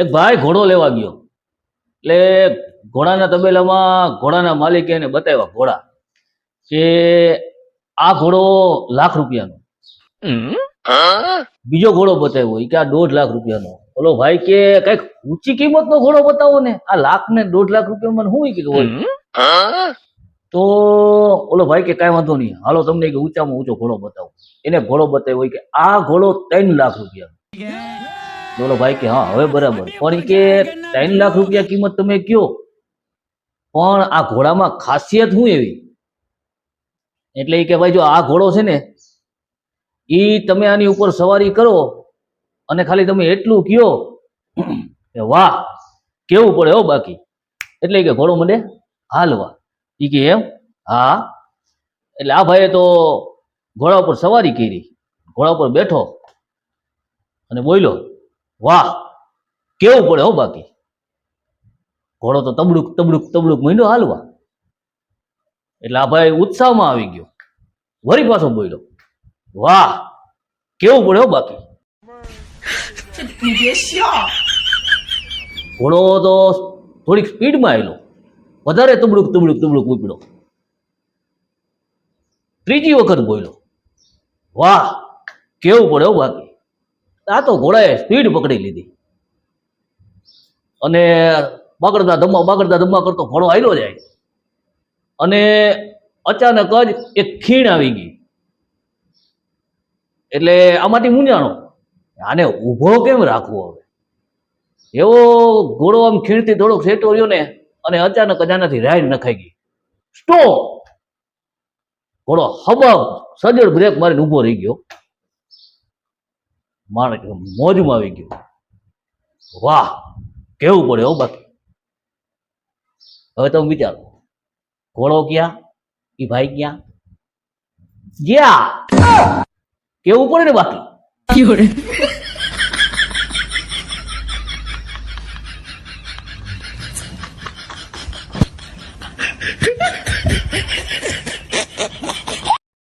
એક ભાઈ ઘોડો લેવા ગયો. એટલે ઘોડાના તબેલામાં ઘોડાના માલિકે એને બતાવ્યા ઘોડા કે આ ઘોડો લાખ રૂપિયાનો. બીજો ઘોડો બતાવ્યો કે આ દોઢ લાખ રૂપિયાનો. ઓલો ભાઈ કે કંઈક ઊંચી કિંમતનો ઘોડો બતાવો ને? આ લાખ ને દોઢ લાખ રૂપિયામાં શું ઈ કે હોય? તો ઓલો ભાઈ કે કાંઈ વાંધો નહીં. હાલો તમને કે ઊંચામાં ઊંચો ઘોડો બતાવો. એને ઘોડો બતાવ્યો કે આ ઘોડો ત્રણ લાખ રૂપિયા બોલો ભાઈ કે હા, હવે બરાબર. પણ કે ત્રણ લાખ રૂપિયા કિંમત તમે કયો? પણ આ ઘોડામાં ખાસિયત શું એવી? એટલે કે ભાઈ જો આ ઘોડો છે ને, એ તમે આની ઉપર સવારી કરો અને ખાલી તમે એટલું કયો કે વાહ, કેવું પડે હો બાકી. એટલે કે ઘોડો મને હાલવા. એ કે એમ? હા. એટલે આ ભાઈએ તો ઘોડા ઉપર સવારી કરી. ઘોડા ઉપર બેઠો અને બોલ્યો વાહ, કેવું પડે હો બાકી? ઘોડો તો તબડુક તબડુક તબડુક મહિનો હાલવા. એટલે આ ભાઈ ઉત્સાહમાં આવી ગયો. વળી પાછો બોલ્યો. વાહ, કેવું પડે હો બાકી? ઘોડો તો થોડીક સ્પીડમાં આવેલો વધારે તબડુક તબડુક તબડુક ઉપડ્યો. ત્રીજી વખત બોલ્યો. વાહ, કેવું પડે હો બાકી? આ તો ઘોડાએ સ્પીડ પકડી લીધી. અને બગડતા ધમ્મા બગડતા ધમ્મા કરતો ઘોડો આવ્યો જાય. અને અચાનક જ એક ખીણ આવી ગઈ. એટલે આમાંથી મૂંઝાણો. આને ઊભો કેમ રાખવો હવે? એવો ઘોડો આમ ખીણથી થોડોક સેટો રહ્યો ને, અને અચાનક જ આનાથી રાઈડ નખાઈ ગઈ. સ્ટો ઘોડો હવા સજળ બ્રેક મારીને ઊભો રહી ગયો. માણસ મોજમાં આવી ગયું. વાહ, કેવું પડે હો બાકી. હવે તો હું વિચારો, ઘોડો ક્યાં એ ભાઈ ક્યાં? જ્યાં! કેવું પડે ને બાકી? Ha ha ha!